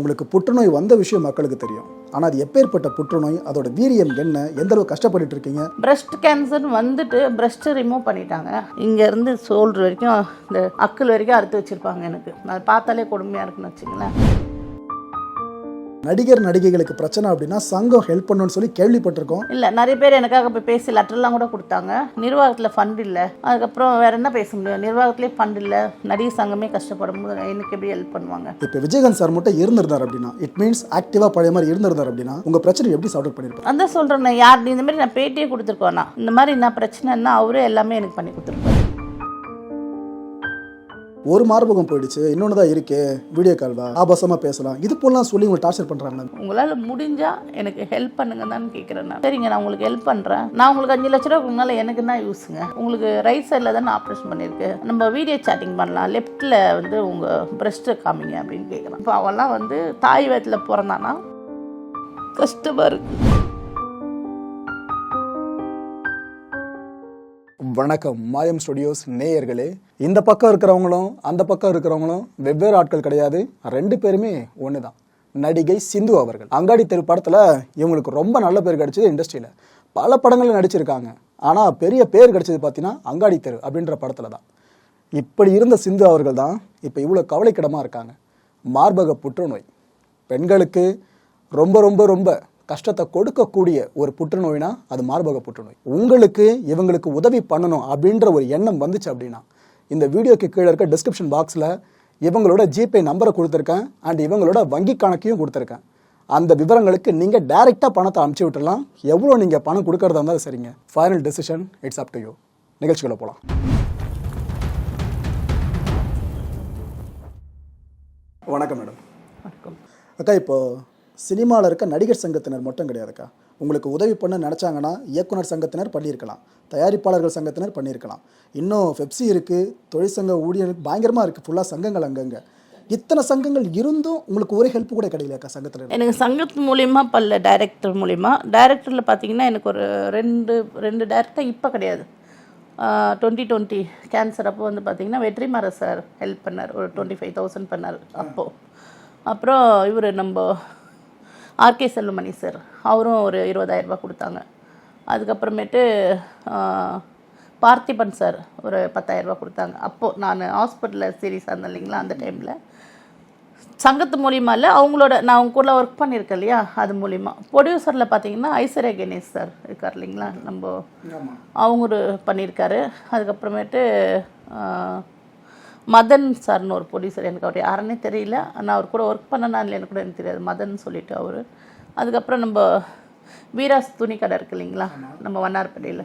உங்களுக்கு புற்றுநோய் வந்த விஷயம் மக்களுக்கு தெரியும். ஆனால் அது எப்பேற்பட்ட புற்றுநோய் அதோட வீரியம் என்ன எந்த அளவு கஷ்டப்பட்டு இருக்கீங்க? பிரஸ்ட் கேன்சர் வந்துட்டு பிரஸ்ட் ரிமூவ் பண்ணிட்டாங்க. இங்கேருந்து சோல்டர் வரைக்கும் இந்த அக்குள் வரைக்கும் அறுத்து வச்சுருப்பாங்க எனக்கு. அதை பார்த்தாலே கொடுமையாக இருக்குன்னு வச்சுங்களேன் நடிகர் நடிகைகளுக்கு பிரச்சனை அப்படின்னா சங்கம் ஹெல்ப் பண்ணணும்னு சொல்லி கேள்விப்பட்டிருக்கோம். இல்லை நிறைய பேர் எனக்காக போய் பேசி லெட்டர்லாம் கூட கொடுத்தாங்க. நிர்வாகத்தில் ஃபண்ட் இல்லை. அதுக்கப்புறம் வேற என்ன பேச முடியும்? நிர்வாகத்திலே ஃபண்ட் இல்லை. நடிகர் சங்கமே கஷ்டப்படும் போது எனக்கு எப்படி ஹெல்ப் பண்ணுவாங்க? இப்போ விஜயகாந்த் சார் மட்டும் இருந்திருந்தார் அப்படின்னா இட் மீன்ஸ் ஆக்டிவாக பழைய மாதிரி இருந்திருந்தார் அப்படின்னா உங்கள் பிரச்சனை எப்படி சால்வ் பண்ணியிருப்பாங்க அதான் சொல்கிறேன் நான். யார் இந்த மாதிரி நான் பேட்டியே கொடுத்துருக்கோண்ணா இந்த மாதிரி என்ன பிரச்சனைன்னா அவரே எல்லாமே எனக்கு பண்ணி கொடுத்துருப்பாரு. ஒரு மார்பகம் போயிடுச்சு இன்னொன்று தான் இருக்கே வீடியோ கால் தான் ஆபாசமாக பேசலாம். இது போலாம் சொல்லி உங்களை டார்ச்சர் பண்ணுறாங்க உங்களால் முடிஞ்சா எனக்கு ஹெல்ப் பண்ணுங்க தான் கேட்குறேன் நான். சரிங்க நான் உங்களுக்கு ஹெல்ப் பண்ணுறேன் நான் உங்களுக்கு அஞ்சு லட்ச ரூபா உங்களால் எனக்கு என்ன யூஸுங்க உங்களுக்கு ரைட் சைடில் தானே ஆப்ரேஷன் பண்ணியிருக்கு. நம்ம வீடியோ சேட்டிங் பண்ணலாம். லெஃப்ட்டில் வந்து உங்கள் பிரஸ்ட்டை காமிங்க அப்படின்னு கேட்குறான் இப்போ அவெல்லாம் வந்து தாய் வயத்தில் பிறந்தானா? கஷ்டமாக இருக்கு. வணக்கம். மாயம் ஸ்டுடியோஸ் நேயர்களே இந்த பக்கம் இருக்கிறவங்களும் அந்த பக்கம் இருக்கிறவங்களும் வெவ்வேறு ஆட்கள் கிடையாது. ரெண்டு பேருமே ஒன்று தான் நடிகை சிந்து அவர்கள். அங்காடி தெரு படத்தில் இவங்களுக்கு ரொம்ப நல்ல பேர் கிடைச்சது இண்டஸ்ட்ரியில். பல படங்களில் நடிச்சிருக்காங்க. ஆனால் பெரிய பேர் கிடைச்சது பார்த்தீங்கன்னா அங்காடி தெரு அப்படின்ற படத்தில் தான். இப்படி இருந்த சிந்து அவர்கள் தான் இப்போ இவ்வளோ கவலைக்கிடமாக இருக்காங்க. மார்பக புற்றுநோய். பெண்களுக்கு ரொம்ப ரொம்ப ரொம்ப கஷ்டத்தை கொடுக்கக்கூடிய ஒரு புற்றுநோய்னா அது மார்பக புற்றுநோய். உங்களுக்கு இவங்களுக்கு உதவி பண்ணணும் அப்படின்ற ஒரு எண்ணம் வந்துச்சு அப்படின்னா இந்த வீடியோக்கு கீழே இருக்க டிஸ்கிரிப்ஷன் பாக்ஸில் இவங்களோட ஜிபே நம்பரை கொடுத்துருக்கேன். அண்ட் இவங்களோட வங்கி கணக்கையும் கொடுத்துருக்கேன். அந்த விவரங்களுக்கு நீங்கள் டைரெக்டாக பணத்தை அனுப்பிச்சி விட்டுறலாம் எவ்வளோ நீங்கள் பணம் கொடுக்கறதா இருந்தாலும் சரிங்க. Final decision it's up to you நிகழ்ச்சிக்குள்ள போகலாம் வணக்கம் மேடம். வணக்கம். அக்கா இப்போ சினிமாவில் இருக்க நடிகர் சங்கத்தினர் மட்டும் கிடையாதுக்கா. உங்களுக்கு உதவி பண்ண நினச்சாங்கன்னா இயக்குனர் சங்கத்தினர் பண்ணியிருக்கலாம். தயாரிப்பாளர்கள் சங்கத்தினர் பண்ணியிருக்கலாம். இன்னும் ஃபெப்சி இருக்குது தொழிற்சங்க ஊழியர் பயங்கரமாக இருக்குது ஃபுல்லாக சங்கங்கள் அங்கங்கே. இத்தனை சங்கங்கள் இருந்தும் உங்களுக்கு ஒரே ஹெல்ப் கூட கிடைக்கலையாக்கா சங்கத்தில் எனக்கு சங்கத்து மூலியமா பல்ல டைரக்டர் மூலிமா டைரக்டரில் பார்த்தீங்கன்னா எனக்கு ஒரு ரெண்டு ரெண்டு டைரக்டர் இப்போ கிடையாது. டுவெண்ட்டி டுவெண்ட்டி கேன்சர் அப்போ வந்து பார்த்தீங்கன்னா வெற்றிமாற சார் ஹெல்ப் பண்ணார். ஒரு டுவெண்ட்டி ஃபைவ் தௌசண்ட் பண்ணார் அப்போது அப்புறம் இவர் நம்ம ஆர்கே செல்லுமணி சார். அவரும் ஒரு இருபதாயிரம் ரூபாய் கொடுத்தாங்க. அதுக்கப்புறமேட்டு பார்த்திபன் சார் ஒரு பத்தாயிரம் ரூபாய் கொடுத்தாங்க. அப்போது நான் ஹாஸ்பிட்டலில் சீரியஸாக இருந்தேன் இல்லைங்களா அந்த டைமில். சங்கத்து மூலியமா இல்லை அவங்களோட நான் அவங்க கூட ஒர்க் பண்ணியிருக்கேன் இல்லையா அது மூலிமா ப்ரொடியூசரில் பார்த்தீங்கன்னா ஐஸ்வர்யா கணேஷ் சார் இருக்கார் இல்லைங்களா நம்ம அவங்க பண்ணியிருக்காரு. அதுக்கப்புறமேட்டு மதன் சார்னு ஒரு ப்ரொடியூசர் எனக்கு அவர் யாருன்னே தெரியல. நான் அவர் கூட ஒர்க் பண்ணனா இல்லை எனக்கு கூட எனக்கு தெரியாது. மதன் சொல்லிட்டு அவர். அதுக்கப்புறம் நம்ம வீராஸ் துணி கடை இருக்கு இல்லைங்களா? நம்ம வண்ணார்பேட்டையில்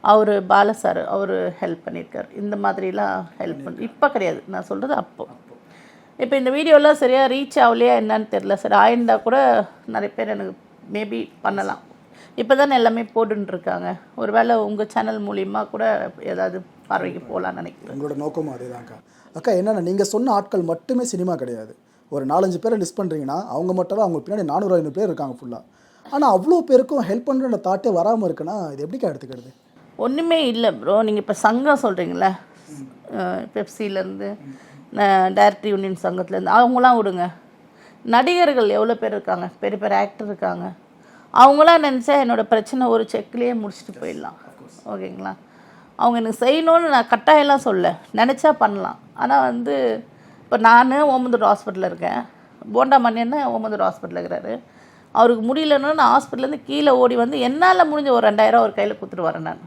அவர் பால சார் அவர் ஹெல்ப் பண்ணியிருக்காரு. இந்த மாதிரிலாம் ஹெல்ப் பண்ணி இப்போ கிடையாது. நான் சொல்கிறது அப்போ. இப்போ இந்த வீடியோலாம் சரியாக ரீச் ஆகலையா என்னன்னு தெரில சார் ஆயிருந்தா கூட நிறைய பேர் எனக்கு மேபி பண்ணலாம். இப்போ தானே எல்லாமே போட்டுருக்காங்க ஒரு ஒருவேளை உங்கள் சேனல் மூலிமா கூட ஏதாவது பார்வைக்கு போகலான்னு நினைக்கிறேன். உங்களோட நோக்கமும் அதேதான்க்கா. அக்கா என்னென்ன நீங்கள் சொன்ன ஆட்கள் மட்டுமே சினிமா கிடையாது. ஒரு நாலஞ்சு பேரை லிஸ்ட் பண்ணுறீங்கன்னா அவங்க மட்டும் தான் அவங்க பின்னாடி நானூறு ஐநூறு பேர் இருக்காங்க ஃபுல்லாக ஆனால் அவ்வளோ பேருக்கும் ஹெல்ப் பண்ணுற தாட்டே வராமல் இருக்குன்னா இது எப்படிக்கா எடுத்துக்கிறது? ஒன்றுமே இல்லை ப்ரோ நீங்கள் இப்போ சங்கம் சொல்கிறீங்களே பெப்சிலேருந்து டைரக்டர் யூனியன் சங்கத்துலேருந்து அவங்களாம் விடுங்க. நடிகர்கள் எவ்வளோ பேர் இருக்காங்க? பெரிய பெரிய ஆக்டர் இருக்காங்க. அவங்களாம் நினச்சா என்னோடய பிரச்சனை ஒரு செக்லேயே முடிச்சுட்டு போயிடலாம். ஓகேங்களா அவங்க எனக்கு செய்யணும்னு நான் கட்டாயம்லாம் சொல்ல. நினச்சா பண்ணலாம். ஆனால் வந்து இப்போ நான் ஓமந்தூர் ஹாஸ்பிட்டலில் இருக்கேன். போண்டா மணியன்னு ஓமந்தூர் ஹாஸ்பிட்டலில் இருக்கிறாரு. அவருக்கு முடியலன்னு நான் ஹாஸ்பிட்டல்லேருந்து கீழே ஓடி வந்து என்னால் முடிஞ்ச ஒரு ரெண்டாயிரம் ஒரு கையில் கொடுத்துட்டு வரேன் நான்.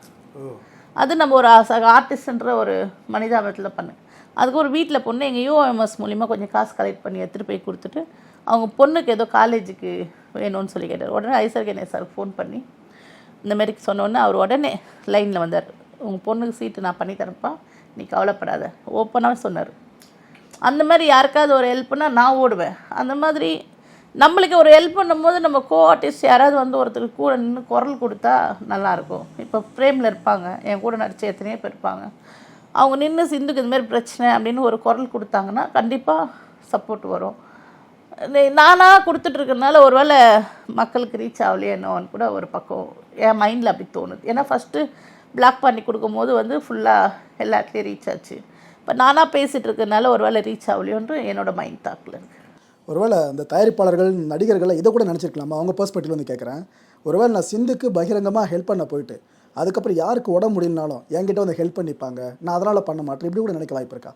அது நம்ம ஒரு ஆர்டிஸ்ட்ன்ற ஒரு மனிதாபத்தில் பண்ணேன். அதுக்கு ஒரு வீட்டில் பொண்ணு எங்கள் யூஎம்எஸ் மூலிமா கொஞ்சம் காசு கலெக்ட் பண்ணி எடுத்துகிட்டு போய் கொடுத்துட்டு அவங்க பொண்ணுக்கு ஏதோ காலேஜுக்கு வேணும்னு சொல்லி கேட்டார். உடனே ஐசர் சார் ஃபோன் பண்ணி இந்த மாதிரி சொன்னோடனே அவர் உடனே லைனில் வந்தார். உங்கள் பொண்ணுக்கு சீட்டு நான் பண்ணித்தரப்பா நீ கவலைப்படாத. ஓப்பனாகவே சொன்னார். அந்த மாதிரி யாருக்காவது ஒரு ஹெல்ப்னா நான் ஓடுவேன். அந்த மாதிரி நம்மளுக்கு ஒரு ஹெல்ப் பண்ணும்போது நம்ம கோ ஆர்டிஸ்ட் யாராவது வந்து ஒருத்தருக்கு கூட நின்று குரல் கொடுத்தா நல்லாயிருக்கும். இப்போ ஃப்ரேமில் இருப்பாங்க. என் கூட நடிச்ச எத்தனையோ பேர் இருப்பாங்க. அவங்க நின்று சிந்துக்கு இந்த மாதிரி பிரச்சனை அப்படின்னு ஒரு குரல் கொடுத்தாங்கன்னா கண்டிப்பாக சப்போர்ட் வரும். நானாக நானா ஒருவேளை மக்களுக்கு ரீச் ஆகலையே என்னோன்னு கூட ஒரு பக்கம் என் மைண்டில் அப்படி தோணுது. ஏன்னா ஃபஸ்ட்டு பிளாக் பண்ணி கொடுக்கும்போது வந்து ஃபுல்லாக எல்லாத்துலேயும் ரீச் ஆச்சு. இப்போ நானாக பேசிகிட்டு இருக்கறனால ஒரு வேளை ரீச் ஆகலையோன்ற என்னோட மைண்ட் தாக்கில் இருக்கு. ஒருவேளை இந்த தயாரிப்பாளர்கள் நடிகர்களை இதை கூட நினச்சிருக்கலாமா? அவங்க பெர்ஸ்பெக்டிவ் வந்து கேட்குறேன் ஒருவேளை நான் சிந்துக்கு பகிரங்கமாக ஹெல்ப் பண்ண போயிட்டு அதுக்கப்புறம் யாருக்கு உடம்பு முடியலனாலும் என்கிட்ட வந்து ஹெல்ப் பண்ணிப்பாங்க. நான் அதனால் பண்ண மாட்டேன். இப்படி கூட நினைக்க வாய்ப்பு இருக்கா?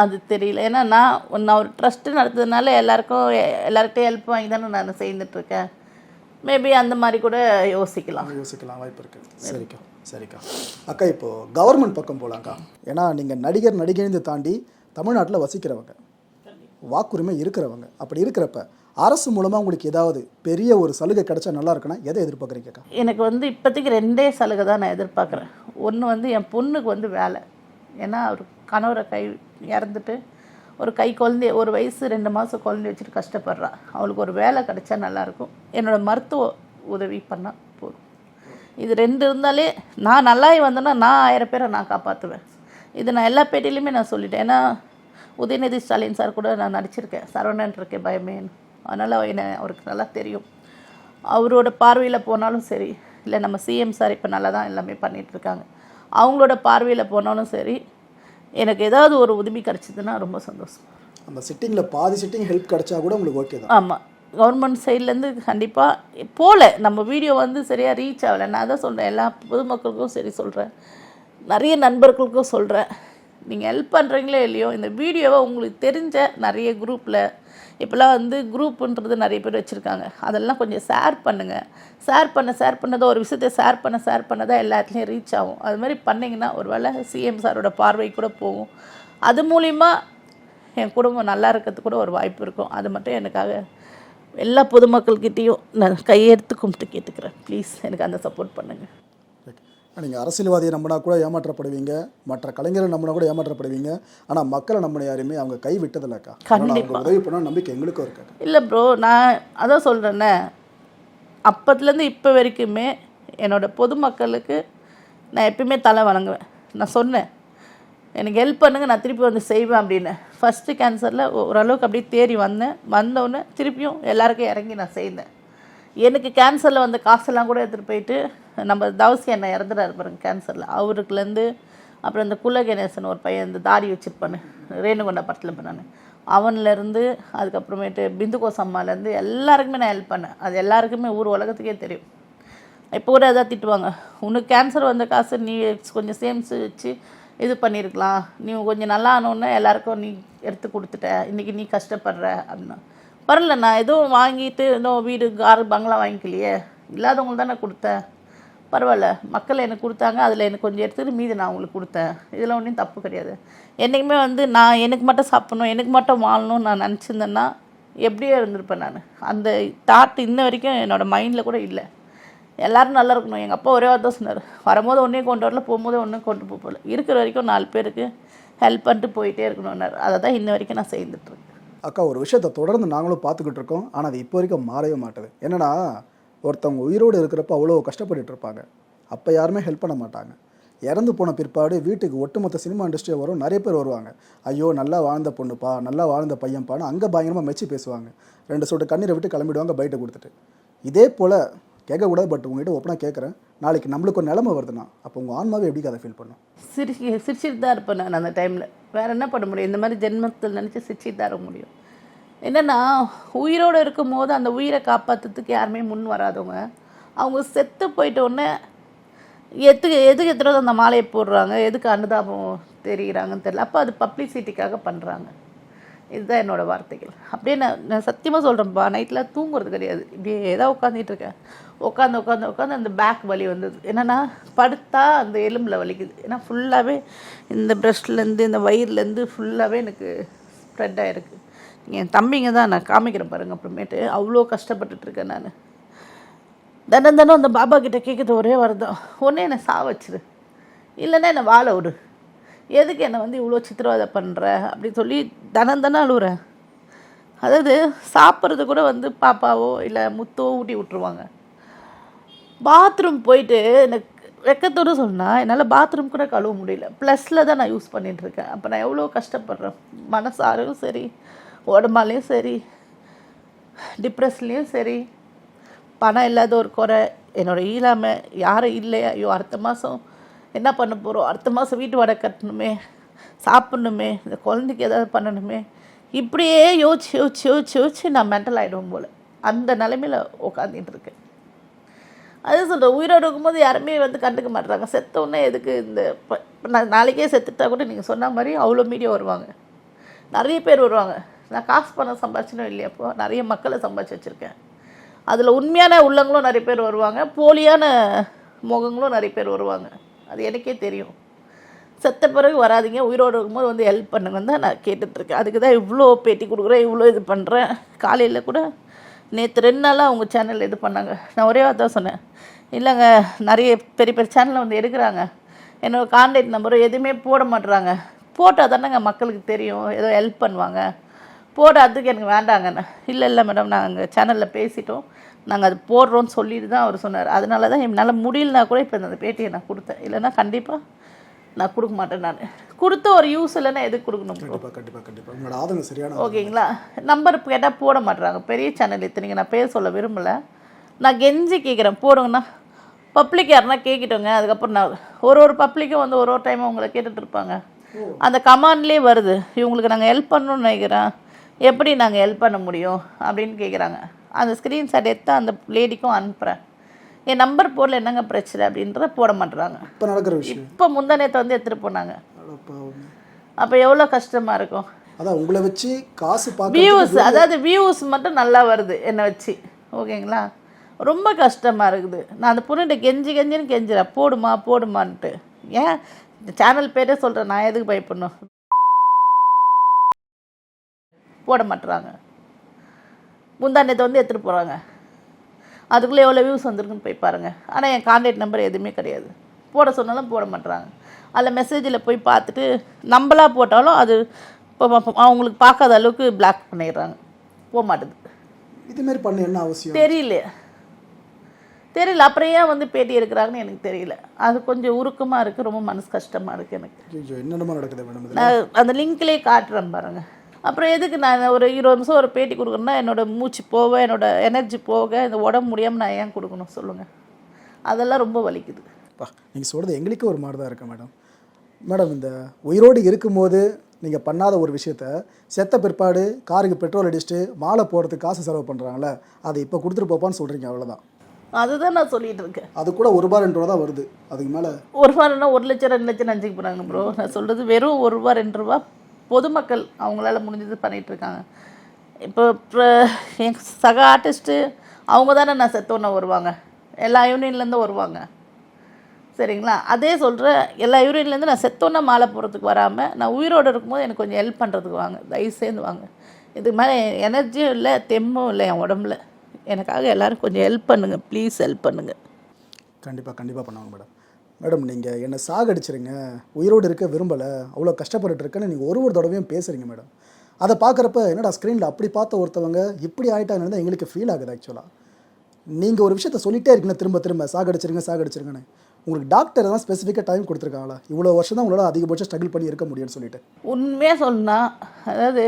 அது தெரியல. ஏன்னா நான் நான் ஒரு ட்ரஸ்ட்டு நடத்துறதுனால எல்லாருக்கும் எல்லார்கிட்டையும் ஹெல்ப் வாங்கி தானே நான் செய்துட்டுருக்கேன் மேபி அந்த மாதிரி கூட யோசிக்கலாம். யோசிக்கலாம். வாய்ப்பு இருக்குது சரிக்கா. சரிக்கா. அக்கா இப்போது கவர்மெண்ட் பக்கம் போகலாங்க்கா ஏன்னா நீங்கள் நடிகர் நடிகைந்து தாண்டி தமிழ்நாட்டில் வசிக்கிறவங்க வாக்குரிமை இருக்கிறவங்க அப்படி இருக்கிறப்ப அரசு மூலமாக உங்களுக்கு ஏதாவது பெரிய ஒரு சலுகை கிடைச்சா நல்லா இருக்குன்னா எதை எதிர்பார்க்குறீங்கக்கா? எனக்கு வந்து இப்போதைக்கு ரெண்டே சலுகை தான் நான் எதிர்பார்க்குறேன். ஒன்று வந்து என் பொண்ணுக்கு வந்து வேலை. ஏன்னா அவர் கணவரை கை இறந்துட்டு ஒரு கை குழந்தை ஒரு வயசு ரெண்டு மாதம் குழந்தை வச்சுட்டு கஷ்டப்படுறா. அவளுக்கு ஒரு வேலை கிடைச்சா நல்லாயிருக்கும் என்னோட மருத்துவ உதவி பண்ணால் இது ரெண்டு இருந்தாலே நான் நல்லாயி வந்தேன்னா நான் ஆயிரம் பேரை நான் காப்பாற்றுவேன் இது நான் எல்லா பேட்டிலையுமே நான் சொல்லிட்டேன். ஏன்னா உதயநிதி ஸ்டாலின் சார் கூட நான் நடிச்சிருக்கேன். சரவணன் இருக்கேன் பயமேன்னு அதனால் என்னை அவருக்கு நல்லா தெரியும். அவரோட பார்வையில் போனாலும் சரி இல்லை நம்ம சிஎம் சார் இப்போ நல்லா தான் எல்லாமே பண்ணிட்டு இருக்காங்க அவங்களோட பார்வையில் போனாலும் சரி எனக்கு ஏதாவது ஒரு உதவி கிடச்சிதுன்னா ரொம்ப சந்தோஷம். அந்த சிட்டிங்கில் பாதி சிட்டிங் ஹெல்ப் கிடைச்சா கூட உங்களுக்கு ஓகே தான். ஆமாம் கவர்மெண்ட் சைட்லேருந்து கண்டிப்பாக போகல நம்ம வீடியோ வந்து சரியாக ரீச் ஆகலை. நான் தான் சொல்கிறேன் எல்லா பொதுமக்களுக்கும் சரி சொல்கிறேன் நிறைய நண்பர்களுக்கும் சொல்கிறேன் நீங்கள் ஹெல்ப் பண்ணுறீங்களோ இல்லையோ இந்த வீடியோவை உங்களுக்கு தெரிஞ்ச நிறைய குரூப்பில் இப்போல்லாம் வந்து குரூப்புன்றது நிறைய பேர் வச்சுருக்காங்க. அதெல்லாம் கொஞ்சம் ஷேர் பண்ணுங்கள் ஷேர் பண்ண ஷேர் பண்ணதோ ஒரு விஷயத்தை ஷேர் பண்ண ஷேர் பண்ணதான் எல்லா இடத்துலையும் ரீச் ஆகும். அது மாதிரி பண்ணிங்கன்னா ஒரு வேளை சிஎம் சாரோட பார்வை கூட போகும். அது மூலிமா என் குடும்பம் நல்லா இருக்கிறதுக்கு கூட ஒரு வாய்ப்பு இருக்கும். அது மட்டும் எனக்காக எல்லா பொதுமக்கள்கிட்டேயும் நான் கையெடுத்து கும்பிட்டு கேட்டுக்கிறேன். ப்ளீஸ் எனக்கு அந்த சப்போர்ட் பண்ணுங்கள் நீங்கள் அரசியல்வாதியை நம்பினா கூட ஏமாற்றப்படுவீங்க. மற்ற கலைஞரை நம்பினா கூட ஏமாற்றப்படுவீங்க. ஆனால் மக்களை நம்பின யாருமே அவங்க கை விட்டதில்லக்கா? அவங்க உதவி பண்ண நம்பிக்கை எங்களுக்கும் இருக்கு? இல்லை ப்ரோ நான் அதான் சொல்கிறேன்னே அப்பத்துலேருந்து இப்போ வரைக்குமே என்னோட பொதுமக்களுக்கு நான் எப்பயுமே தலை வணங்குவேன். நான் சொன்னேன். எனக்கு ஹெல்ப் பண்ணுங்க நான் திருப்பி வந்து செய்வேன் அப்படின்னு. ஃபஸ்ட்டு கேன்சரில் ஓரளவுக்கு அப்படியே தேறி வந்தேன். வந்தோடனே திருப்பியும் எல்லாருக்கும் இறங்கி நான் செய்தேன். எனக்கு கேன்சரில் வந்த காசெல்லாம் கூட எடுத்துகிட்டு போயிட்டு நம்ம தவசி என்ன இறந்துட்டாரு பாருங்க கேன்சரில் அவருக்குலேருந்து அப்புறம் இந்த குல கணேசன் ஒரு பையன் இந்த தாடி வச்சுருப்பானு ரேணுகொண்டா படத்தில் பண்ணானு அவன்லேருந்து அதுக்கப்புறமேட்டு பிந்து கோசம்மாலேருந்து எல்லாருக்குமே நான் ஹெல்ப் பண்ணேன். அது எல்லாருக்குமே ஊர் உலகத்துக்கே தெரியும். இப்போ கூட எதாவது திட்டுவாங்க உனக்கு கேன்சர் வந்த காசு நீ கொஞ்சம் சேமித்து வச்சு இது பண்ணியிருக்கலாம் நீ கொஞ்சம் நல்லா ஆனோன்னே எல்லாருக்கும் நீ எடுத்து கொடுத்துட்ட. இன்றைக்கி நீ கஷ்டப்படுற அப்படின்னா. பரவாயில்ல நான் எதுவும் வாங்கிட்டு இன்னும் வீடு கார் பங்களா வாங்கிக்கலையே. இல்லாதவங்களுக்கு நான் கொடுத்தேன். பரவாயில்ல மக்கள் எனக்கு கொடுத்தாங்க அதில் எனக்கு கொஞ்சம் எடுத்துட்டு மீது நான் உங்களுக்கு கொடுத்தேன். இதில் ஒன்றும் தப்பு கிடையாது. என்றைக்குமே வந்து நான் எனக்கு மட்டும் சாப்பிடணும் எனக்கு மட்டும் வாழணும்னு நான் நினச்சிருந்தேன்னா எப்படியோ இருந்திருப்பேன் நான். அந்த தாட் இன்ன வரைக்கும் என்னோடய மைண்டில் கூட இல்லை. எல்லாரும் நல்லா இருக்கணும். எங்கள் அப்பா ஒரே வார்த்தை சொன்னார். வரும்போது ஒன்றே கொண்டு வரல போகும்போது ஒன்றும் கொண்டு போகல இருக்கிற வரைக்கும் நாலு பேருக்கு ஹெல்ப் பண்ணிட்டு போயிட்டே இருக்கணும்னாரு அதை தான் இன்ன வரைக்கும் நான் செய்துட்ருக்கேன் அக்கா ஒரு விஷயத்தை தொடர்ந்து நாங்களும் பார்த்துக்கிட்டு இருக்கோம். ஆனால் அது இப்போ வரைக்கும் மாறவே மாட்டுது. என்னன்னா ஒருத்தவங்க உயிரோடு இருக்கிறப்ப அவ்வளோ கஷ்டப்பட்டுட்டு இருப்பாங்க. அப்போ யாருமே ஹெல்ப் பண்ண மாட்டாங்க. இறந்து போன பிற்பாடு வீட்டுக்கு ஒட்டுமொத்த சினிமா இண்டஸ்ட்ரி வரும். நிறைய பேர் வருவாங்க. ஐயோ நல்லா வாழ்ந்த பொண்ணுப்பா நல்லா வாழ்ந்த பையன்ப்பான்னு அங்கே பயங்கரமாக மெச்சி பேசுவாங்க. ரெண்டு சொட்டு கண்ணீரை விட்டு கிளம்பிடுவாங்க பைட்டை கொடுத்துட்டு. இதே போல் கேட்கக்கூடாது பட் உங்ககிட்ட ஓப்பனாக கேட்குறேன். நாளைக்கு நம்மளுக்கு ஒரு நிலமை வருதுன்னா அப்போ உங்கள் ஆன்மாவே எப்படி அதை ஃபீல் பண்ணும்? சிரிச்சு சிரிச்சிட்டு தான் இருப்பேன் நான் அந்த டைமில் வேறு என்ன பண்ண முடியும்? இந்த மாதிரி ஜென்மத்தில் நினச்சி சிரிச்சிட்டு தான் இருக்க முடியும். என்னென்னா உயிரோடு இருக்கும்போது அந்த உயிரை காப்பாற்றுறதுக்கு யாருமே முன் வராதவங்க. அவங்க செத்து போயிட்டோடனே எதுக்கு எதுக்கு எத்தனை அந்த மாலையை போடுறாங்க? எதுக்கு அனுதாபம் தெரிகிறாங்கன்னு தெரியல. அப்போ அது பப்ளிசிட்டிக்காக பண்ணுறாங்க இதுதான் என்னோடய வார்த்தைகள். அப்படியே நான் நான் சத்தியமாக சொல்கிறேன்ப்பா நைட்டில் தூங்குறது கிடையாது. இப்படியே ஏதாவது உட்காந்துட்டு இருக்கேன். உட்காந்து உட்காந்து உட்காந்து அந்த பேக் வலி வந்தது. என்னென்னா படுத்தா அந்த எலும்பில் வலிக்குது. ஏன்னா ஃபுல்லாகவே இந்த ப்ரெஷ்லேருந்து இந்த வயிறுலேருந்து ஃபுல்லாகவே எனக்கு ஸ்ப்ரெட் ஆகிருக்கு என் தம்பிங்க தான் நான் காமிக்கிறேன் பாருங்கள் அப்புறமேட்டு. அவ்வளோ கஷ்டப்பட்டுட்ருக்கேன் நான். தினம் தினம் அந்த பாபா கிட்டே கேட்குறது ஒரே வரதான் ஒன்றே என்னை சா வச்சிரு இல்லைன்னா என்னை வாழ விடு. எதுக்கு என்னை வந்து இவ்வளோ சித்திரவதை பண்ணுற அப்படின்னு சொல்லி தினம் தினம் அழுகுறேன் அதாவது சாப்பிட்றது கூட வந்து பாப்பாவோ இல்லை முத்தோ ஊட்டி விட்ருவாங்க பாத்ரூம் போயிட்டு எனக்கு வெக்கத்தோடு சொன்னால் என்னால் பாத்ரூம் கூட கழுவ முடியல. ப்ளஸில் தான் நான் யூஸ் பண்ணிட்டு இருக்கேன். அப்போ நான் எவ்வளோ கஷ்டப்படுறேன்? மனசாரும் சரி உடம்பாலையும் சரி டிப்ரெஸ்லேயும் சரி பணம் இல்லாத ஒரு குறை என்னோடய ஈழாமை யாரும் இல்லையா? ஐயோ அடுத்த மாதம் என்ன பண்ண போகிறோம் அடுத்த மாதம் வீட்டு வாடகை கட்டணுமே சாப்பிட்ணுமே இந்த குழந்தைக்கு ஏதாவது பண்ணணுமே. இப்படியே யோசிச்சு யோசிச்சு யோசிச்சு யோசிச்சு நான் மென்டல் ஆகிடுவோம் போல். அந்த நிலைமையில் உட்காந்துட்டு இருக்கேன். அது சொல்கிறேன் உயிரோடு இருக்கும்போது யாருமே வந்து கண்டுக்க மாட்டுறாங்க செத்தோன்னே எதுக்கு இந்த நான் நாளைக்கே செத்துட்டா கூட நீங்கள் சொன்ன மாதிரி அவ்வளோ மீடியா வருவாங்க. நிறைய பேர் வருவாங்க. நான் காசு பணம் சம்பாதிச்சனும் இல்லையப்போ நிறைய மக்களை சம்பாதிச்சு வச்சுருக்கேன். அதில் உண்மையான உள்ளங்களும் நிறைய பேர் வருவாங்க. போலியான முகங்களும் நிறைய பேர் வருவாங்க. அது எனக்கே தெரியும். செத்த பிறகு வராதீங்க. உயிரோடு இருக்கும்போது வந்து ஹெல்ப் பண்ணுங்கன்னு தான் நான் கேட்டுட்ருக்கேன் அதுக்கு தான் இவ்வளோ பேட்டி கொடுக்குறேன் இவ்வளோ இது பண்ணுறேன் காலையில் கூட நேற்று ரெண்டு நாளாக அவங்க சேனல் இது பண்ணாங்க. நான் ஒரே வார்த்தை தான் சொன்னேன். இல்லைங்க நிறைய பெரிய பெரிய சேனலில் வந்து எடுக்கிறாங்க. என்னோடய கான்டாக்ட் நம்பரும் எதுவுமே போட மாட்டுறாங்க போட்டால் தானேங்க மக்களுக்கு தெரியும். ஏதோ ஹெல்ப் பண்ணுவாங்க. போடாததுக்கு எனக்கு வேண்டாங்கண்ணே இல்லை இல்லை மேடம் நாங்கள் சேனலில் பேசிட்டோம். நாங்கள் அது போடுறோன்னு சொல்லிட்டு தான் அவர் சொன்னார். அதனால தான் என்னால் முடியலனா கூட இப்போ அந்த பேட்டியை நான் கொடுத்தேன். இல்லைன்னா கண்டிப்பாக நான் கொடுக்க மாட்டேன் நான். கொடுத்த ஒரு யூஸ் இல்லைன்னா எதுக்கு கொடுக்கணும்? கண்டிப்பாக கண்டிப்பாக கண்டிப்பாக உங்களோட ஆதங்கம் சரியான ஓகேங்களா? நம்பர் கேட்டால் போட மாட்றாங்க. பெரிய சேனல் இத்தனைங்க நான் பேர் சொல்ல விரும்பலை. நான் கெஞ்சி கேட்குறேன் போடுங்கண்ணா. பப்ளிக் யாருன்னா கேட்கிட்டோங்க அதுக்கப்புறம் நான் ஒரு ஒரு பப்ளிக்கும் வந்து ஒரு ஒரு டைம் உங்களை கேட்டுட்டு இருப்பாங்க. அந்த கமாண்ட்லேயே வருது. இவங்களுக்கு நாங்கள் ஹெல்ப் பண்ணணும்னு நினைக்கிறேன். எப்படி நாங்கள் ஹெல்ப் பண்ண முடியும்? அப்படின்னு கேட்குறாங்க அந்த ஸ்க்ரீன்ஷாட் எடுத்து அந்த லேடிக்கும் அனுப்புகிறேன் என் நம்பர் போடல என்னங்க பிரச்சனை அப்படின்றத போட மாட்டுறாங்க. இப்போ நடக்கிற விஷயம். இப்போ முந்தானத்தை வந்து எடுத்துகிட்டு போனாங்க. அப்போ எவ்வளோ கஷ்டமாக இருக்கும். அதான் உங்களை வச்சு காசு வியூஸ் அதாவது வியூஸ் மட்டும் நல்லா வருது என்னை வச்சு. ஓகேங்களா? ரொம்ப கஷ்டமாக இருக்குது. நான் அந்த பொண்ணுகிட்ட கெஞ்சி கெஞ்சின்னு கெஞ்சுறேன். போடுமா போடுமான்ட்டு. ஏன்? இந்த சேனல் பேரே சொல்கிறேன் நான் எதுக்கு பயப்படணும்? போட மாட்டுறாங்க. முந்தாண்டத்தை வந்து எடுத்துகிட்டு போகிறாங்க அதுக்குள்ளே எவ்வளோ வியூஸ் வந்திருக்குன்னு போய் பாருங்கள் ஆனால் என் கான்டாக்ட் நம்பர் எதுவுமே கிடையாது. போட சொன்னாலும் போட மாட்டுறாங்க அதில் மெசேஜில் போய் பார்த்துட்டு நம்மளா போட்டாலும் அது அவங்களுக்கு பார்க்காத அளவுக்கு பிளாக் பண்ணிடுறாங்க. போக மாட்டுது. இது மாதிரி பண்ண என்ன அவசியம்? தெரியல. தெரியல. அப்புறம் ஏன் வந்து பேட்டி எடுக்கிறாங்கன்னு எனக்கு தெரியல. அது கொஞ்சம் உருக்கமாக இருக்குது ரொம்ப மனசு கஷ்டமாக இருக்குது எனக்கு. என்னென்னமோ நடக்குது அந்த லிங்க்லேயே காட்டுறேன் பாருங்க. அப்புறம் எதுக்கு நான் ஒரு இருபது நிமிஷம் ஒரு பேட்டி கொடுக்குறேன்னா என்னோட மூச்சு போக என்னோட எனர்ஜி போக இந்த உடம்பு முடியாமல் நான் ஏன் கொடுக்கணும் சொல்லுங்கள் அதெல்லாம் ரொம்ப வலிக்குது. பா நீங்கள் சொல்கிறது எங்களுக்கே ஒரு மாதிரி தான் இருக்கு மேடம். மேடம் இந்த உயிரோடு இருக்கும்போது நீங்கள் பண்ணாத ஒரு விஷயத்த செத்த பிற்பாடு காருக்கு பெட்ரோல் அடிச்சுட்டு மாலை போகிறதுக்கு காசு செலவு பண்ணுறாங்களே அதை இப்போ கொடுத்துட்டு போப்பான்னு சொல்கிறீங்க அவ்வளோதான் அதுதான் நான் சொல்லிட்டு இருக்கேன். அது கூட ஒரு ரூபா ரெண்டு ரூபா தான் வருது. அதுக்கு மேலே ஒரு ரூபாய்னா ஒரு லட்சம் ரெண்டு லட்சம் நினச்சிக்க போகிறாங்க ப்ரோ நான் சொல்கிறது வெறும் ஒரு ரூபா ரெண்டு ரூபா பொதுமக்கள் அவங்களால முடிஞ்சது பண்ணிகிட்ருக்காங்க இப்போ என் சக ஆர்டிஸ்ட்டு அவங்க தானே நான் செத்தோன்னே வருவாங்க. எல்லா யூனியன்லேருந்து வருவாங்க. சரிங்களா? அதே சொல்கிறேன் எல்லா யூனியன்லேருந்து நான் செத்தோன்ன மாலை போகிறதுக்கு வராமல் நான் உயிரோடு இருக்கும்போது எனக்கு கொஞ்சம் ஹெல்ப் பண்ணுறதுக்கு வாங்க. தயவு சேர்ந்து வாங்க. இதுக்கு மேலே எனர்ஜியும் இல்லை தெம்பும் இல்லை என் உடம்புல. எனக்காக எல்லாரும் கொஞ்சம் ஹெல்ப் பண்ணுங்கள் ப்ளீஸ் ஹெல்ப் பண்ணுங்கள் கண்டிப்பாக கண்டிப்பாக பண்ணுவாங்க மேடம் மேடம் நீங்கள் என்னை சாகடிச்சிருங்க. உயிரோடு இருக்க விரும்பலை. அவ்வளோ கஷ்டப்பட்டு இருக்கேன்னு நீங்கள் ஒரு ஒரு தடவையும் பேசுகிறீங்க மேடம். அதை பார்க்குறப்ப என்னடா ஸ்க்ரீனில் அப்படி பார்த்த ஒருத்தவங்க இப்படி ஆகிட்டாங்கன்னு தான் எங்களுக்கு ஃபீல் ஆகுது ஆக்சுவலாக நீங்கள் ஒரு விஷயத்த சொல்லிட்டே இருக்கீங்க திரும்ப திரும்ப. சாகடிச்சிருங்க சாகடிச்சிருங்கன்னு. உங்களுக்கு டாக்டர் தான் ஸ்பெசிஃபிக்காக டைம் கொடுத்துருக்காங்களா? இவ்வளோ வருஷம் தான் உங்களால் அதிகபட்சம் ஸ்ட்ரகிள் பண்ணி இருக்க முடியும்னு சொல்லிட்டு. உண்மையாக சொன்னால் அதாவது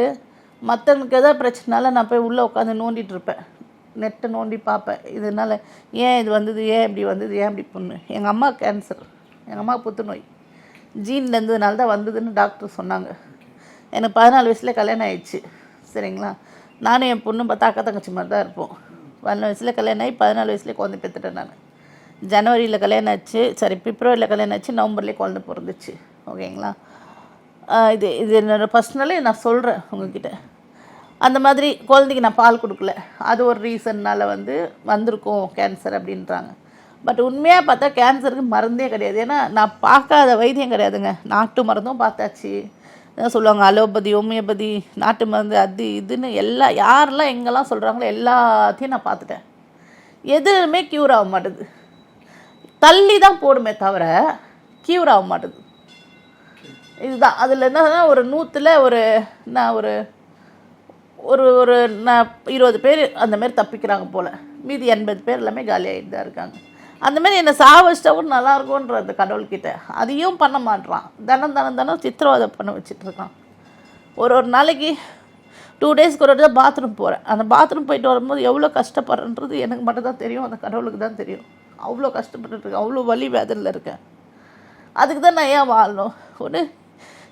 மற்றவனுக்கு எதாவது பிரச்சனால நான் போய் உள்ளே உட்காந்து நோண்டிட்டு இருப்பேன். நெட்டை நோண்டி பார்ப்பேன். இதனால ஏன் இது வந்தது? ஏன் இப்படி வந்தது? ஏன் இப்படி பொண்ணு? எங்கள் அம்மா கேன்சர் எங்கள் அம்மா புத்துநோய். ஜீனில் இருந்ததுனால தான் வந்ததுன்னு டாக்டர் சொன்னாங்க. எனக்கு பதினாலு வயசில் கல்யாணம் ஆயிடுச்சு. சரிங்களா? நானும் என் பொண்ணும் பார்த்தா அக்கா தங்கச்சி மாதிரி தான் இருப்போம். பதினாலு வயசில் கல்யாணம் ஆகி பதினாலு வயசுலேயே குழந்தை பெற்றுட்டேன் நான். ஜனவரியில் கல்யாணம் ஆச்சு. சாரி பிப்ரவரியில் கல்யாணம் ஆச்சு. நவம்பர்லேயே குழந்தை பிறந்துச்சு. ஓகேங்களா? இது இது என்னோடய பர்சனலே நான் சொல்கிறேன் உங்ககிட்ட. அந்த மாதிரி குழந்தைக்கு நான் பால் கொடுக்கல. அது ஒரு ரீசன்னால் வந்து வந்திருக்கும் கேன்சர் அப்படின்றாங்க. பட் உண்மையாக பார்த்தா கேன்சருக்கு மருந்தே கிடையாது. ஏன்னா நான் பார்க்காத வைத்தியம் கிடையாதுங்க. நாட்டு மருந்தும் பார்த்தாச்சு. என்ன சொல்லுவாங்க அலோபதி ஹோமியோபதி நாட்டு மருந்து அது இதுன்னு எல்லா யாரெல்லாம் எங்கெல்லாம் சொல்கிறாங்களோ எல்லாத்தையும் நான் பார்த்துட்டேன். எதுவுமே க்யூர் ஆக மாட்டேது. தள்ளி தான் போடுமே தவிர க்யூர் ஆக மாட்டேது. இதுதான். அதில் என்னன்னா ஒரு நூற்றில் ஒரு நான் ஒரு ஒரு ஒரு ந இருபது பேர் அந்தமாரி தப்பிக்கிறாங்க போல். மீதி எண்பது பேர் எல்லாமே காலியாகிட்டு தான் இருக்காங்க. அந்தமாரி என்னை சாவச்சிட்டா கூட நல்லா அந்த கடவுள்கிட்ட. அதையும் பண்ண மாட்றான். தினம் தினம் தினம் சித்திரவதை பண்ண வச்சிட்ருக்கான். ஒரு ஒரு நாளைக்கு டூ டேஸ்க்கு ஒரு தான் பாத்ரூம் போகிறேன் அந்த பாத்ரூம் போயிட்டு வரும்போது எவ்வளோ கஷ்டப்படுறன்றது எனக்கு மட்டும் தான் தெரியும். அந்த கடவுளுக்கு தான் தெரியும். அவ்வளோ கஷ்டப்பட்டுட்டு இருக்கேன். அவ்வளோ வலி வேதனில் இருக்கேன். அதுக்கு தான் நான் ஏன் வாழணும்? ஒரு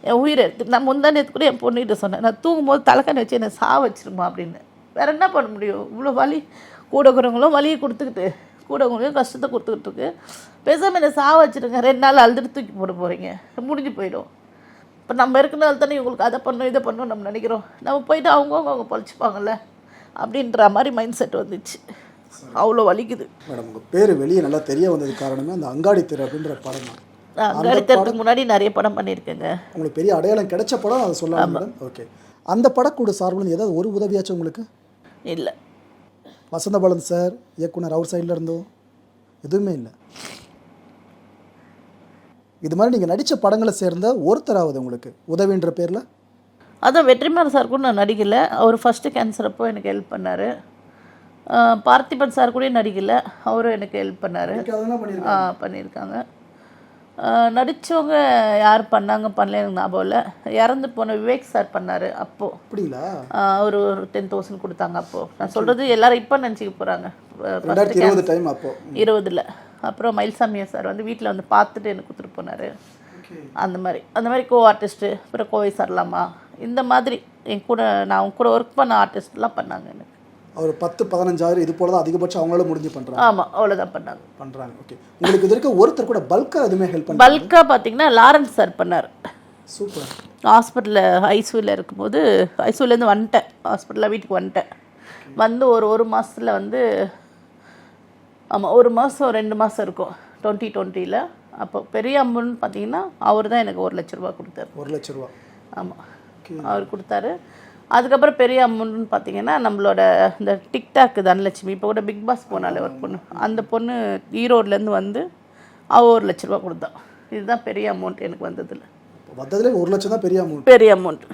என் உயிரை எடுத்து நான் முந்தா கூட என் பொண்ணுகிட்ட சொன்னேன் நான் தூங்கும்போது தலைக்கண்ணி வச்சு என்னை சா வச்சிருமா அப்படின்னு. வேற என்ன பண்ண முடியும்? இவ்வளோ வலி. கூட இருக்கிறவங்களும் வலியை கொடுத்துக்கிட்டு கூட கஷ்டத்தை கொடுத்துக்கிட்டு இருக்கு. பேசாமல் என்னை சா வச்சுருங்க. ரெண்டு நாள் அழுதுட்டு தூக்கி போட போகிறீங்க முடிஞ்சு போயிடும். இப்போ நம்ம இருக்கிறனால தானே இவங்களுக்கு அதை பண்ணணும் இதை பண்ணணும் நம்ம நினைக்கிறோம். நம்ம போயிட்டு அவங்கவுங்க அவங்க பழிச்சுப்பாங்கல்ல? அப்படின்ற மாதிரி மைண்ட் செட் வந்துச்சு. அவ்வளோ வலிக்குது. மேடம் உங்கள் பேர் வெளியே நல்லா தெரிய வந்ததுக்கு காரணமே அந்த அங்காடி திரு அப்படின்ற படம் தான். அங்கே முன்னாடி நிறைய படம் பண்ணியிருக்கேங்க. உங்களுக்கு பெரிய அடையாளம் கிடைச்ச படம் அதை சொல்லலாம் மேடம் ஓகே அந்த படக்கூட சார்பில் ஏதாவது ஒரு உதவியாச்சும் உங்களுக்கு? இல்லை. வசந்த பாலன் சார் இயக்குனர் அவர் சைடில் இருந்தோ? எதுவுமே இல்லை. இது மாதிரி நீங்கள் நடித்த படங்களை சேர்ந்த ஒருத்தராவது உங்களுக்கு உதவின்ற பேரில்? அதான் வெற்றிமாறன் சார் கூட நான் நடிக்கல. அவர் ஃபஸ்ட்டு கேன்சர் அப்போ எனக்கு ஹெல்ப் பண்ணார். பார்த்திபன் சார் கூட நடிக்கல. அவரும் எனக்கு ஹெல்ப் பண்ணார். பண்ணியிருக்காங்க. நடித்தவங்க யார் பண்ணாங்க பண்ணல எனக்கு ஞாபகம் இல்லை. இறந்து போன விவேக் சார் பண்ணார் அப்போது அப்படிங்களா? அவர் ஒரு டென் தௌசண்ட் கொடுத்தாங்க அப்போது நான் சொல்கிறது எல்லாரும் இப்போ நினச்சிக்க போகிறாங்க டைம் அப்போ. இருபதில். அப்புறம் மயில்சாமியா சார் வந்து வீட்டில் வந்து பார்த்துட்டு எனக்கு கொடுத்துட்டு போனார். அந்த மாதிரி. அந்த மாதிரி கோ ஆர்டிஸ்ட்டு அப்புறம் கோவை சரலாமா. இந்த மாதிரி என் கூட நான் அவங்க கூட ஒர்க் பண்ண ஆர்டிஸ்ட்லாம் பண்ணாங்க எனக்கு. அவர் பத்து பதினஞ்சாயிரம் இது போல தான் அதிகபட்சம் அவங்களால முடிஞ்சு பண்ணுறாங்க ஆமாம் அவ்வளோதான் பண்ணாங்க. பண்ணுறாங்க ஓகே உங்களுக்கு இது இருக்க ஒருத்தர் கூட பல்காக எதுவுமே ஹெல்ப் பண்ண பல்காக பார்த்தீங்கன்னா லாரன்ஸ் சார் பண்ணார். சூப்பர் ஹாஸ்பிட்டலில் ஐசியூவில் இருக்கும்போது ஐசியூலேருந்து வந்துட்டேன். ஹாஸ்பிட்டலில் வீட்டுக்கு வந்துட்டேன். வந்து ஒரு ஒரு மாதத்தில் வந்து ஆமாம் ஒரு மாதம் ரெண்டு மாதம் இருக்கும். டுவெண்ட்டி டுவெண்ட்டியில் அப்போ பெரிய அம்மன் பார்த்தீங்கன்னா அவர் தான் எனக்கு ஒரு லட்ச ரூபா கொடுத்தாரு. ஒரு லட்ச ரூபா. ஆமாம் அவர் கொடுத்தாரு. அதுக்கப்புறம் பெரிய அமௌண்ட்னு பார்த்தீங்கன்னா நம்மளோட இந்த டிக்டாக் தனலட்சுமி இப்போ கூட பிக் பாஸ் போனாலே ஒரு பொண்ணு. அந்த பொண்ணு ஈரோட்லேருந்து வந்து அவ ஒரு லட்ச ரூபா கொடுத்தா. இதுதான் பெரிய அமௌண்ட் எனக்கு வந்ததில் வந்ததுல ஒரு லட்சம் தான் பெரிய அமௌண்ட். பெரிய அமௌண்ட்.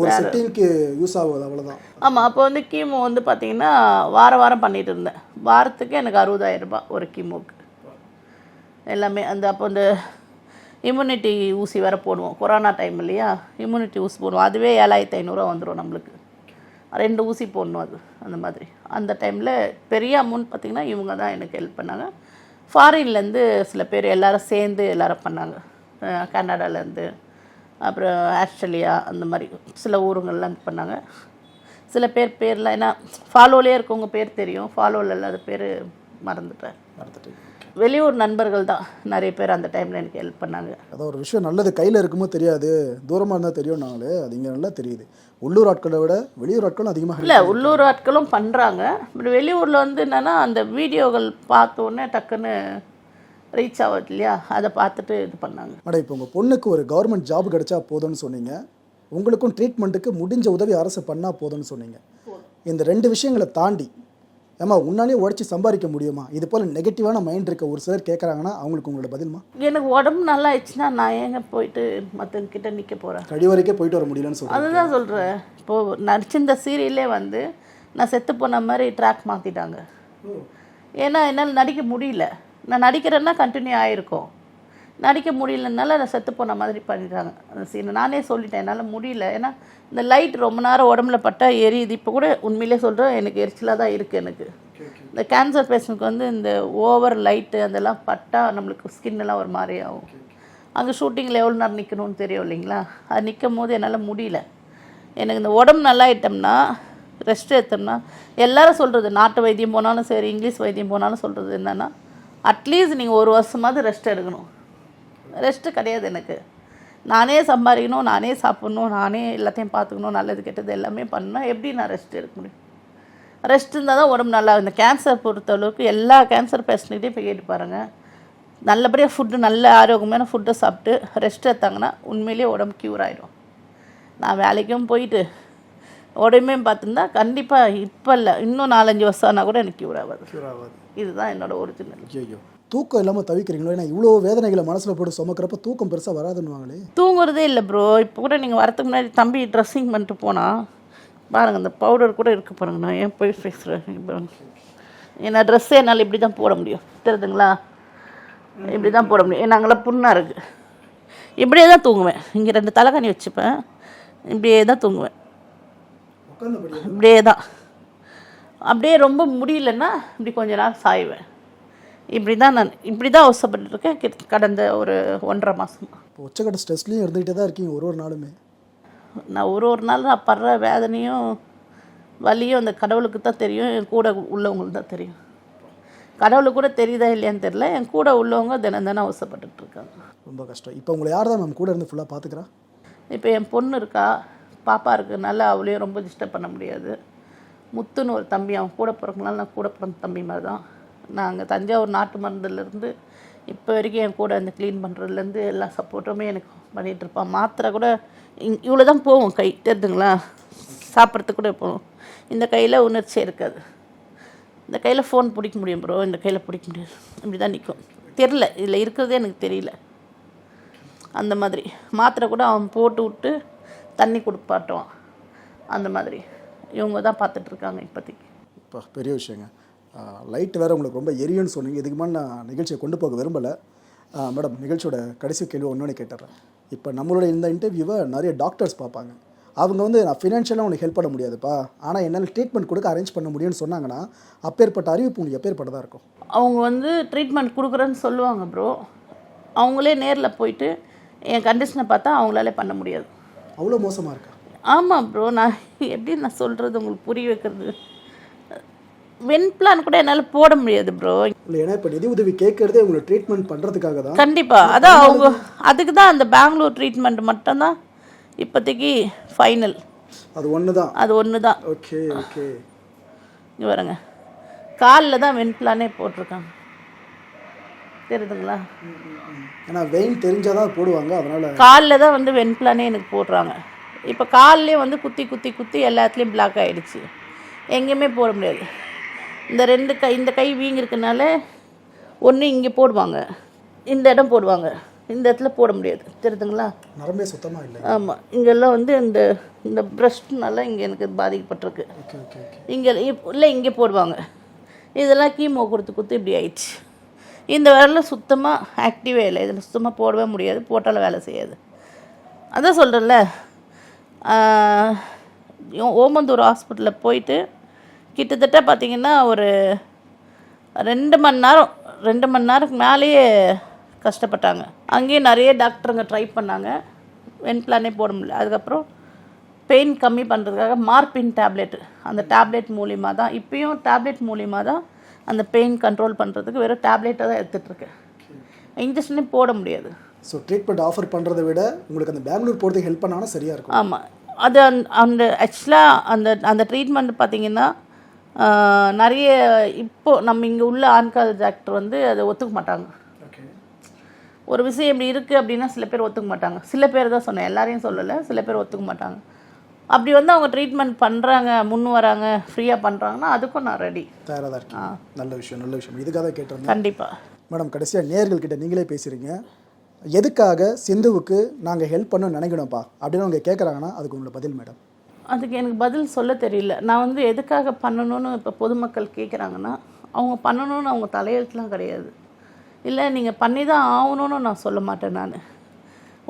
ஒரு செட்டிங்க்கு யூஸ் ஆகுது அவ்வளோதான் ஆமாம் அப்போ வந்து கீமோ வந்து பார்த்தீங்கன்னா வார வாரம் பண்ணிட்டு இருந்தேன். வாரத்துக்கு எனக்கு அறுபதாயிரம் ரூபாய் ஒரு கீமோக்கு. எல்லாமே அந்த அப்போ இந்த இம்யூனிட்டி ஊசி வேறு போடுவோம். கொரோனா டைம் இல்லையா? இம்யூனிட்டி ஊசி போடுவோம். அதுவே ஏழாயிரத்தி ஐநூறுரூவா வந்துடும் நம்மளுக்கு. ரெண்டு ஊசி போடணும் அது அந்த மாதிரி. அந்த டைமில் பெரிய அமௌண்ட் பார்த்திங்கன்னா இவங்க தான் எனக்கு ஹெல்ப் பண்ணாங்க. ஃபாரின்லேருந்து சில பேர் எல்லோரும் சேர்ந்து எல்லோரும் பண்ணாங்க. கனடாலேருந்து அப்புறம் ஆஸ்திரேலியா அந்த மாதிரி சில ஊருங்கள்லாம் பண்ணாங்க. சில பேர் பேர்லாம் ஏன்னா ஃபாலோலேயே இருக்கவங்க பேர் தெரியும். ஃபாலோவில் இல்லாத பேர் மறந்துட்டேன். மறந்துட்டேன் வெளியூர் நண்பர்கள் தான் நிறைய பேர் அந்த டைமில் எனக்கு ஹெல்ப் பண்ணாங்க. அதான் ஒரு விஷயம் நல்லது. கையில் இருக்குமோ தெரியாது. தூரமாக இருந்தால் தெரியும் நாங்களே. அது இங்கே நல்லா தெரியுது. உள்ளூர் ஆட்களை விட வெளியூர் ஆட்களும் அதிகமாக இல்லை உள்ளூர் ஆட்களும் பண்ணுறாங்க பட் வெளியூரில் வந்து என்னென்னா அந்த வீடியோகள் பார்த்த உடனே டக்குன்னு ரீச் ஆகுது இல்லையா? அதை பார்த்துட்டு இது பண்ணாங்க. மேடம் இப்போ உங்கள் பொண்ணுக்கு ஒரு கவர்மெண்ட் ஜாப் கிடைச்சா போதும்னு சொன்னீங்க. உங்களுக்கும் ட்ரீட்மெண்ட்டுக்கு முடிஞ்ச உதவி அரசு பண்ணால் போதும்னு சொன்னீங்க. இந்த ரெண்டு விஷயங்களை தாண்டி ஏமா உன்னாலே உழைச்சி சம்பாதிக்க முடியுமா? இது போல் நெகட்டிவான மைண்ட் இருக்க ஒரு சிலர் கேட்குறாங்கன்னா அவங்களுக்கு உங்களோட பதில்மா? எனக்கு உடம்பு நல்லா ஆயிடுச்சுன்னா நான் ஏங்க போயிட்டு மற்றவங்க கிட்ட நிற்க போகிறேன் கழிவறைக்கே போயிட்டு வர முடியலன்னு சொல்கிறேன் அதுதான் சொல்கிறேன் இப்போது நடிச்சிருந்த சீரியலே வந்து நான் செத்து போன மாதிரி ட்ராக் மாற்றிட்டாங்க ஏன்னா என்னால் நடிக்க முடியல. நான் நடிக்கிறேன்னா கண்டினியூ ஆகிருக்கும் நடிக்க முடியலனால நான் செத்து போன மாதிரி பண்ணிட்டாங்க. அந்த சீனை நானே சொல்லிட்டேன் என்னால் முடியல. ஏன்னா இந்த லைட் ரொம்ப நேரம் உடம்புல பட்டா எரியுது. இப்போ கூட உண்மையிலே சொல்கிறேன் எனக்கு எரிச்சலாக தான் இருக்குது எனக்கு. இந்த கேன்சர் பேஷண்ட்க்கு வந்து இந்த ஓவர் லைட்டு அதெல்லாம் பட்டா நம்மளுக்கு ஸ்கின் எல்லாம் ஒரு மாதிரி ஆகும். அங்கே ஷூட்டிங்கில் எவ்வளோ நேரம் நிற்கணும்னு தெரியும் இல்லைங்களா? அது நிற்கும் போது என்னால் முடியல. எனக்கு இந்த உடம்பு நல்லா ஆயிட்டோம்னா ரெஸ்ட் எடுத்தோம்னா எல்லாரும் சொல்கிறது நாட்டு வைத்தியம் போனாலும் சரி இங்கிலீஷ் வைத்தியம் போனாலும் சொல்கிறது என்னென்னா அட்லீஸ்ட் நீங்கள் ஒரு வருஷமாவது ரெஸ்ட் எடுக்கணும். ரெஸ்ட்டு கிடையாது எனக்கு. நானே சம்பாதிக்கணும் நானே சாப்பிட்ணும் நானே எல்லாத்தையும் பார்த்துக்கணும் நல்லது கெட்டது எல்லாமே பண்ணால் எப்படி நான் ரெஸ்ட் எடுக்க முடியும்? ரெஸ்ட் இருந்தால் தான் உடம்பு நல்லா இந்த கேன்சர் பொறுத்த அளவுக்கு எல்லா கேன்சர் பேஷண்ட்கிட்டையும் போய் கேட்டு பாருங்கள் நல்லபடியாக ஃபுட்டு நல்ல ஆரோக்கியமான ஃபுட்டை சாப்பிட்டு ரெஸ்ட் எடுத்தாங்கன்னா உண்மையிலேயே உடம்பு க்யூர் ஆகிடும் நான் வேலைக்கும் போயிட்டு உடம்பே பார்த்துருந்தா கண்டிப்பாக இப்போ இல்லை இன்னும் நாலஞ்சு வருஷம் ஆனால் கூட எனக்கு க்யூர் ஆகாது. இதுதான் என்னோட ஒரிஜினல் ஐயோ தூக்கம் இல்லாமல் தவிக்கிறீங்களோ? ஏன்னா இவ்வளோ வேதனைகளை மனசில் போட்டு சுமக்கிறப்ப தூக்கம் பெருசாக வராதுன்னுவாங்களே. தூங்குறதே இல்லை ப்ரோ இப்போ கூட நீங்கள் வரதுக்கு முன்னாடி தம்பி ட்ரெஸ்ஸிங் பண்ணிட்டு போனால் பாருங்கள் இந்த பவுடர் கூட இருக்கு பாருங்க. நான் ஏன் போய் பேசுகிறேன் ஏன்னா ட்ரெஸ்ஸே என்னால் இப்படி தான் போட முடியும். தெரியுதுங்களா? இப்படி தான் போட முடியும். ஏன்னா அங்கெல்லாம் புண்ணாக இருக்குது இப்படியே தான் தூங்குவேன். இங்கே ரெண்டு தலைகாணி வச்சுப்பேன். இப்படியே தான் தூங்குவேன். இப்படியே தான். அப்படியே ரொம்ப முடியலன்னா இப்படி கொஞ்ச நேரம் சாய்வேன். இப்படி தான் நான் இப்படி தான் அவசரப்பட்டுருக்கேன் கிட்ட- கடந்த ஒரு ஒன்றரை மாதம் இப்போ உச்சக்கட்ட ஸ்ட்ரெஸ்லையும் இருந்துகிட்டே தான் இருக்கீங்க ஒரு ஒரு நாளுமே. நான் ஒரு ஒரு நாள் நான் படுற வேதனையும் வலியும் அந்த கடவுளுக்கு தான் தெரியும். என் கூட உள்ளவங்களுக்கு தான் தெரியும். கடவுளுக்கு கூட தெரியுதா இல்லையான்னு தெரியல. என் கூட உள்ளவங்க தினம் தினம் அவசரப்பட்டுட்டு இருக்காங்க ரொம்ப கஷ்டம். இப்போ உங்களை யார் தான் மேம் கூட இருந்து ஃபுல்லாக பார்த்துக்கிறா இப்போ என் பொண்ணு இருக்கா. பாப்பா இருக்கனால அவளையும் ரொம்ப டிஸ்டர்ப் பண்ண முடியாது. முத்துன்னு ஒரு தம்பி அவன் கூட பிறக்கனால நான் கூட பிறந்த தம்பி மாதிரி தான். நாங்கள் தஞ்சாவூர் நாட்டு மருந்துலேருந்து இப்போ வரைக்கும் என் கூட அந்த க்ளீன் பண்ணுறதுலேருந்து எல்லா சப்போர்ட்டுமே எனக்கு பண்ணிகிட்ருப்பான் மாத்திரை கூட இங் இவ்வளோ தான் போகும் கை தெரியுதுங்களா சாப்பிட்றதுக்கு கூட போகும். இந்த கையில் உணர்ச்சியே இருக்காது. இந்த கையில் ஃபோன் பிடிக்க முடியும் ப்ரோ இந்த கையில் பிடிக்க முடியாது. இப்படி தான் நிற்கும் தெரில இதில் இருக்கிறதே எனக்கு தெரியல. அந்த மாதிரி. மாத்திரை கூட அவன் போட்டு விட்டு தண்ணி கொடுப்பாட்டுவான். அந்த மாதிரி. இவங்க தான் பார்த்துட்ருக்காங்க இப்போதைக்கு. இப்போ பெரிய விஷயங்க. லைட் வேறு உங்களுக்கு ரொம்ப எரியும்னு சொன்னீங்க. இதுக்கு மேலே நான் நிகழ்ச்சியை கொண்டு போக விரும்பலை. மேடம் நிகழ்ச்சியோட கடைசி கேள்வி ஒன்று கேட்டுறேன். இப்போ நம்மளோட இந்த இன்டர்வியூவை நிறைய டாக்டர்ஸ் பார்ப்பாங்க. அவங்க வந்து நான் ஃபினான்ஷியலாக உனக்கு ஹெல்ப் பண்ண முடியாதுப்பா. ஆனால் என்னால் ட்ரீட்மெண்ட் கொடுக்க அரேஞ்ச் பண்ண முடியும்னு சொன்னாங்கன்னா அப்பேற்பட்ட அறிவிப்பு உங்களுக்கு எப்பேற்பட்டதாக இருக்கும்? அவங்க வந்து ட்ரீட்மெண்ட் கொடுக்குறேன்னு சொல்லுவாங்க ப்ரோ அவங்களே நேரில் போயிட்டு என் கண்டிஷனை பார்த்தா அவங்களாலே பண்ண முடியாது. அவ்வளோ மோசமாக இருக்கா? ஆமாம் ப்ரோ நான் எப்படி நான் சொல்கிறது உங்களுக்கு புரிய வைக்கிறது. வென் பிளான் கூட என்னால் போட முடியாது ப்ரோ இல்லை ஏன்னா இப்போ நிதி உதவி கேட்கறதே உங்களுக்கு ட்ரீட்மெண்ட் பண்ணுறதுக்காக தான். கண்டிப்பாக அதான் அவங்க அதுக்கு தான் அந்த பெங்களூர் ட்ரீட்மெண்ட் மட்டும்தான் இப்போதைக்கு ஃபைனல் அது ஒன்று தான் அது ஒன்று தான் ஓகே ஓகே. இங்க பாருங்க. காலில் தான் வெண்பிளானே போட்டிருக்காங்க. தெரியுதுங்களா? ஏன்னா வெயின் தெரிஞ்சால் தான் போடுவாங்க அதனால். காலில் தான் வந்து வெண்பிளானே எனக்கு போடுறாங்க. இப்போ கால்லே வந்து குத்தி குத்தி குத்தி எல்லாத்துலேயும் பிளாக் ஆகிடுச்சு எங்கேயுமே போட முடியாது. இந்த ரெண்டு கை இந்த கை வீங்கிருக்கனால ஒன்று இங்கே போடுவாங்க. இந்த இடம் போடுவாங்க. இந்த இடத்துல போட முடியாது. தெரியுதுங்களா? நரம்பே சுத்தமாக இல்லை. ஆமாம் இங்கெல்லாம் வந்து இந்த இந்த பிரஸ்ட்னால இங்கே எனக்கு பாதிக்கப்பட்டிருக்கு. இங்கே இல்லை இங்கே போடுவாங்க. இதெல்லாம் கீமோ கொடுத்து கொடுத்து இப்படி ஆயிடுச்சு. இந்த விரலில் சுத்தமாக ஆக்டிவே இல்லை. இதில் சுத்தமாக போடவே முடியாது. போட்டாலும் வேலை செய்யாது. அதான் சொல்கிறேன்ல ஓமந்தூர் ஹாஸ்பிட்டலில் போயிட்டு கிட்டத்தட்ட பார்த்தீங்கன்னா ஒரு ரெண்டு மணி நேரம் ரெண்டு மணி நேரத்துக்கு மேலேயே கஷ்டப்பட்டாங்க. அங்கேயும் நிறைய டாக்டருங்க ட்ரை பண்ணாங்க. வெண்பிளானே போட முடியல. அதுக்கப்புறம் பெயின் கம்மி பண்ணுறதுக்காக மார்பின் டேப்லெட் அந்த டேப்லெட் மூலிமா தான் இப்பயும் டேப்லெட் மூலிமா தான் அந்த பெயின் கண்ட்ரோல் பண்ணுறதுக்கு வெறும் டேப்லெட்டை தான் எடுத்துகிட்ருக்கேன் இன்ஜெக்ஷனே போட முடியாது. ஸோ ட்ரீட்மெண்ட் ஆஃபர் பண்ணுறதை விட உங்களுக்கு அந்த பெங்களூர் போகிறதுக்கு ஹெல்ப் பண்ணாலும் சரியாக இருக்கும். ஆமாம் அது அந்த அந்த ஆக்சுவலாக அந்த அந்த ட்ரீட்மெண்ட் பார்த்தீங்கன்னா நிறைய இப்போ நம்ம இங்கே உள்ள ஆண்கால் டாக்டர் வந்து அதை ஒத்துக்க மாட்டாங்க. ஓகே ஒரு விஷயம் இப்படி இருக்குது அப்படின்னா சில பேர் ஒத்துக்க மாட்டாங்க. சில பேர் தான் சொன்னேன் எல்லாரையும் சொல்லலை சில பேர் ஒத்துக்க மாட்டாங்க. அப்படி வந்து அவங்க ட்ரீட்மெண்ட் பண்ணுறாங்க முன் வராங்க ஃப்ரீயாக பண்ணுறாங்கன்னா அதுக்கும் நான் ரெடி தயாராக தான் இருக்கீங்க. நல்ல விஷயம் நல்ல விஷயம். இதுக்காக தான் கேட்டிருந்தேன். கண்டிப்பாக மேடம் கடைசியாக நேர்கள்கிட்ட நீங்களே பேசுகிறீங்க எதுக்காக சிந்துவுக்கு நாங்கள் ஹெல்ப் பண்ண நினைக்கணும்ப்பா அப்படின்னு அவங்க கேட்குறாங்கன்னா அதுக்கு உங்களோட பதில் மேடம். அதுக்கு எனக்கு பதில் சொல்ல தெரியல. நான் வந்து எதுக்காக பண்ணணும்னு இப்போ பொதுமக்கள் கேட்குறாங்கன்னா அவங்க பண்ணணும்னு அவங்க தலையெழுத்துலாம் கிடையாது. இல்லை நீங்கள் பண்ணி தான் ஆகணும்னு நான் சொல்ல மாட்டேன் நான்.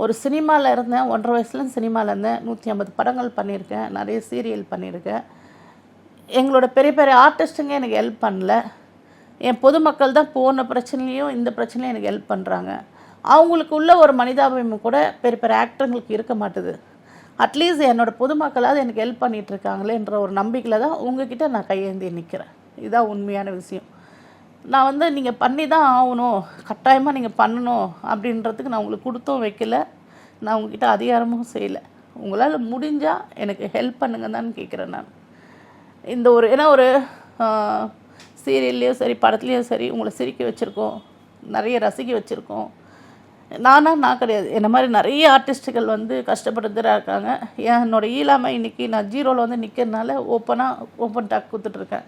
ஒரு சினிமாவில் இருந்தேன் ஒன்றரை வயசுலேருந்து சினிமாவில் இருந்தேன் நூற்றி ஐம்பது படங்கள் பண்ணியிருக்கேன் நிறைய சீரியல் பண்ணியிருக்கேன். எங்களோட பெரிய பெரிய ஆர்டிஸ்ட்டுங்க எனக்கு ஹெல்ப் பண்ணல. என் பொதுமக்கள் தான் போன பிரச்சனையும் இந்த பிரச்சனையும் எனக்கு ஹெல்ப் பண்ணுறாங்க அவங்களுக்கு உள்ள ஒரு மனிதாபிமம் கூட பெரிய பெரிய ஆக்டருங்களுக்கு இருக்க மாட்டுது. அட்லீஸ்ட் என்னோடய பொதுமக்களாவது எனக்கு ஹெல்ப் பண்ணிட்டுருக்காங்களேற ஒரு நம்பிக்கையில் தான் உங்ககிட்ட நான் கையேந்தி நிற்கிறேன் இதுதான் உண்மையான விஷயம். நான் வந்து நீங்கள் பண்ணி தான் ஆகணும் கட்டாயமாக நீங்கள் பண்ணணும் அப்படின்றதுக்கு நான் உங்களுக்கு கொடுத்தும் வைக்கல. நான் உங்ககிட்ட அதிகாரமும் செய்யலை. உங்களால் முடிஞ்சால் எனக்கு ஹெல்ப் பண்ணுங்க தான் கேட்குறேன் நான். இந்த ஒரு ஏன்னா ஒரு சீரியல்லையோ சரி படத்துலேயோ சரி உங்களை சிரிக்க வச்சுருக்கோம் நிறைய ரசிக்க வச்சுருக்கோம். நானா நான் கிடையாது. என்ன மாதிரி நிறைய ஆர்டிஸ்ட்டுகள் வந்து கஷ்டப்பட்டு தான் இருக்காங்க என்னோட ஈழாமை இன்னைக்கு நான் ஜீரோவில் வந்து நிற்கிறதுனால ஓப்பனாக ஓப்பன் டாக் கொடுத்துட்ருக்கேன்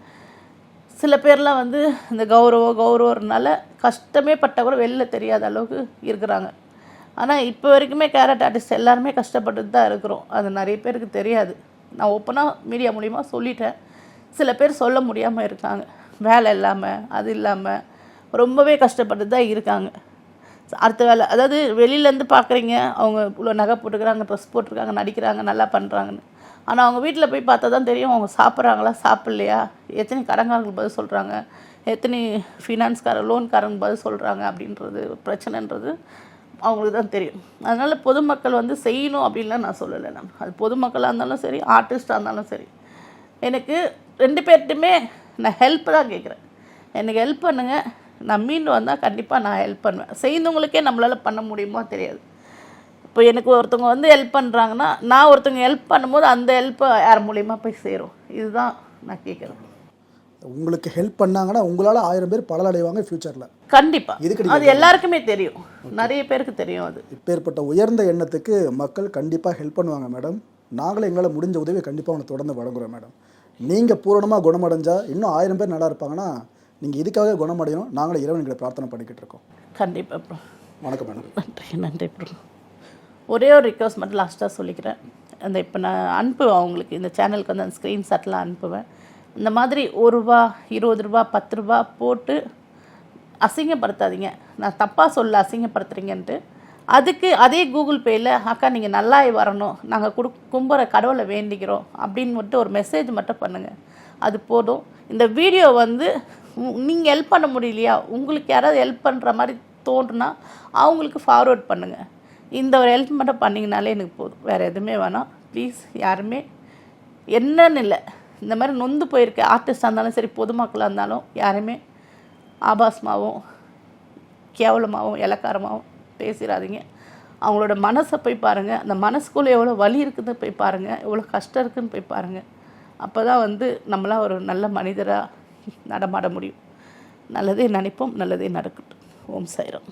சில பேர்லாம் வந்து இந்த கௌரவம் கௌரவம்னால கஷ்டமே பட்டால் கூட வெளில தெரியாத அளவுக்கு இருக்கிறாங்க. ஆனால் இப்போ வரைக்குமே கேரட் ஆர்டிஸ்ட் எல்லாருமே கஷ்டப்பட்டு தான் இருக்கிறோம். அது நிறைய பேருக்கு தெரியாது. நான் ஓப்பனாக மீடியா மூலிமா சொல்லிட்டேன். சில பேர் சொல்ல முடியாமல் இருக்காங்க. வேலை இல்லாமல் அது இல்லாமல் ரொம்பவே கஷ்டப்பட்டு தான் இருக்காங்க. அடுத்த வேலை அதாவது வெளியிலேருந்து பார்க்குறீங்க அவங்க இவ்வளோ நகை போட்டுக்கிறாங்க ட்ரெஸ் போட்டிருக்காங்க நடிக்கிறாங்க நல்லா பண்ணுறாங்கன்னு ஆனால் அவங்க வீட்டில் போய் பார்த்தா தான் தெரியும் அவங்க சாப்பிட்றாங்களா சாப்பிட்லையா? எத்தனை கடங்காரங்களுக்கு பதில் சொல்கிறாங்க எத்தனை ஃபினான்ஸ்கார லோன்காரங்க பதில் சொல்கிறாங்க அப்படின்றது பிரச்சனைன்றது அவங்களுக்கு தான் தெரியும். அதனால் பொதுமக்கள் வந்து செய்யணும் அப்படின்லாம் நான் சொல்லலை நான். அது பொதுமக்களாக இருந்தாலும் சரி ஆர்டிஸ்டாக இருந்தாலும் சரி. எனக்கு ரெண்டு பேர்ட்டுமே நான் ஹெல்ப் தான் கேட்குறேன். எனக்கு ஹெல்ப் பண்ணுங்கள் நான் மீண்டு வந்தால் கண்டிப்பாக நான் ஹெல்ப் பண்ணுவேன். செய்தவங்களுக்கே நம்மளால் பண்ண முடியுமோ தெரியாது. இப்போ எனக்கு ஒருத்தவங்க வந்து ஹெல்ப் பண்ணுறாங்கன்னா நான் ஒருத்தவங்க ஹெல்ப் பண்ணும்போது அந்த ஹெல்ப்பை யார் மூலியமாக போய் சேரும்? இதுதான் நான் கேட்குறேன் உங்களுக்கு ஹெல்ப் பண்ணாங்கன்னா உங்களால் ஆயிரம் பேர் பலனடைவாங்க ஃப்யூச்சரில் கண்டிப்பாக இதுக்கு அது எல்லாருக்குமே தெரியும். நிறைய பேருக்கு தெரியும் அது. இப்பேற்பட்ட உயர்ந்த எண்ணத்துக்கு மக்கள் கண்டிப்பாக ஹெல்ப் பண்ணுவாங்க மேடம் நாங்களும் எங்களால் முடிஞ்ச உதவியை கண்டிப்பாக உனக்கு தொடர்ந்து வழங்குறோம் மேடம் நீங்கள் பூரணமாக குணமடைஞ்சா இன்னும் ஆயிரம் பேர் நல்லா இருப்பாங்கன்னா நீங்கள் இதுக்காக குணமடையணும்? நாங்களும் இறைவன்களை பிரார்த்தனை பண்ணிக்கிட்டு இருக்கோம். கண்டிப்பாக ப்ரோ வணக்கம் மேடம் நன்றி நன்றி ப்ரோ ஒரே ஒரு ரிக்வஸ்ட் மட்டும் லாஸ்ட்டாக சொல்லிக்கிறேன். அந்த இப்போ நான் அனுப்புவேன் அவங்களுக்கு இந்த சேனலுக்கு வந்து அந்த ஸ்க்ரீன்ஷாட்லாம் அனுப்புவேன். இந்த மாதிரி ஒரு ரூபா இருபது ரூபா பத்து ரூபா போட்டு அசிங்கப்படுத்தாதீங்க. நான் தப்பாக சொல்ல அசிங்கப்படுத்துறீங்கன்ட்டு. அதுக்கு அதே கூகுள் பேயில் அக்கா நீங்கள் நல்லா வரணும். நாங்கள் குடு கும்புற கடவுளை வேண்டிக்கிறோம். அப்படின்னு மட்டும் ஒரு மெசேஜ் மட்டும் பண்ணுங்கள் அது போதும். இந்த வீடியோ வந்து நீங்கள் ஹெல்ப் பண்ண முடியலையா? உங்களுக்கு யாராவது ஹெல்ப் பண்ணுற மாதிரி தோன்றுனா அவங்களுக்கு ஃபார்வேர்ட் பண்ணுங்கள் இந்த ஒரு ஹெல்ப் மட்டும் பண்ணிங்கனாலே எனக்கு போதும். வேறு எதுவுமே வேணாம். ப்ளீஸ் யாருமே என்னன்னு இல்லை. இந்த மாதிரி நொந்து போயிருக்க. ஆர்டிஸ்டாக இருந்தாலும் சரி பொதுமக்களாக இருந்தாலும் யாருமே ஆபாசமாகவும் கேவலமாகவும் இலக்காரமாகவும் பேசிடாதீங்க அவங்களோட மனசை போய் பாருங்கள் அந்த மனசுக்குள்ளே எவ்வளோ வலி இருக்குதுன்னு போய் பாருங்கள் எவ்வளோ கஷ்டம் இருக்குதுன்னு போய் பாருங்கள் அப்போ தான் வந்து நம்மளாம் ஒரு நல்ல மனிதராக நடமாட முடியும். நல்லதே நினைப்போம் நல்லதே நடக்கட்டும். ஓம் சைரம்